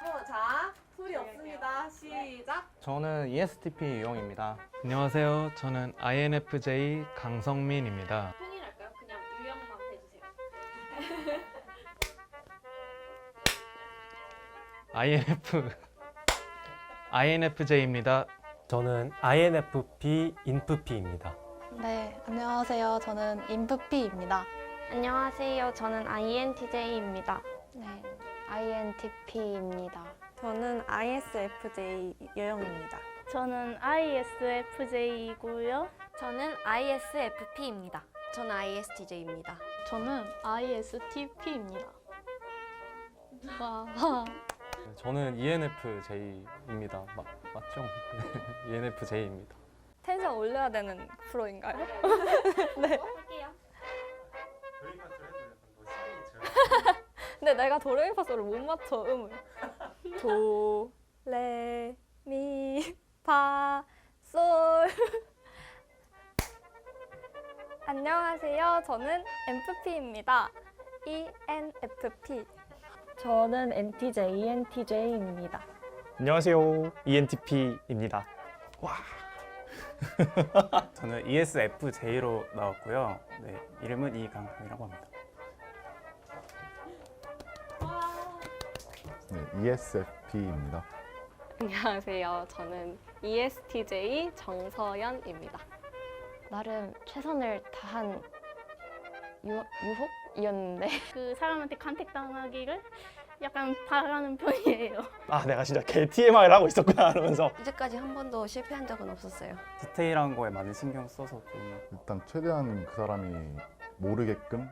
하겠습니다. 시작. 저는 E ESTP 유영입니다. 안녕하세요. 저는 INFJ 강성민입니다. 통일할까요? 그냥 유형만 해주세요. INF INFJ입니다. 저는 INFP 인프피입니다. 네, 안녕하세요. 저는 인프피입니다. 안녕하세요. 저는 INTJ입니다. 네, INTP입니다. 저는 ISFJ 여영입니다. 저는 ISFJ이고요. 저는 ISFP입니다. 저는 ISTJ입니다. 저는 ISTP입니다. 와, 저는 ENFJ입니다. 맞, 맞죠? ENFJ입니다. 텐션 올려야 되는 프로인가요? 할게요. 근데 내가 도레미파솔을 못 맞춰 음을. 도, 레, 미, 파, 솔. 안녕하세요. 저는 MFP입니다. E ENFP. 저는 NTJ, ENTJ입니다. 안녕하세요. ENTP입니다. 와. 저는 ESFJ로 나왔고요. 네, 이름은 이강현이라고 합니다. 네, ESFP입니다. 안녕하세요. 저는 ESTJ 정서연입니다. 나름 최선을 다한 유, 유혹이었는데 그 사람한테 간택당하기를 약간 바라는 편이에요. 아, 내가 진짜 개 TMI를 하고 있었구나 이러면서 이제까지 한 번도 실패한 적은 없었어요. 디테일한 거에 많이 신경 써서 좀 일단 최대한 그 사람이 모르게끔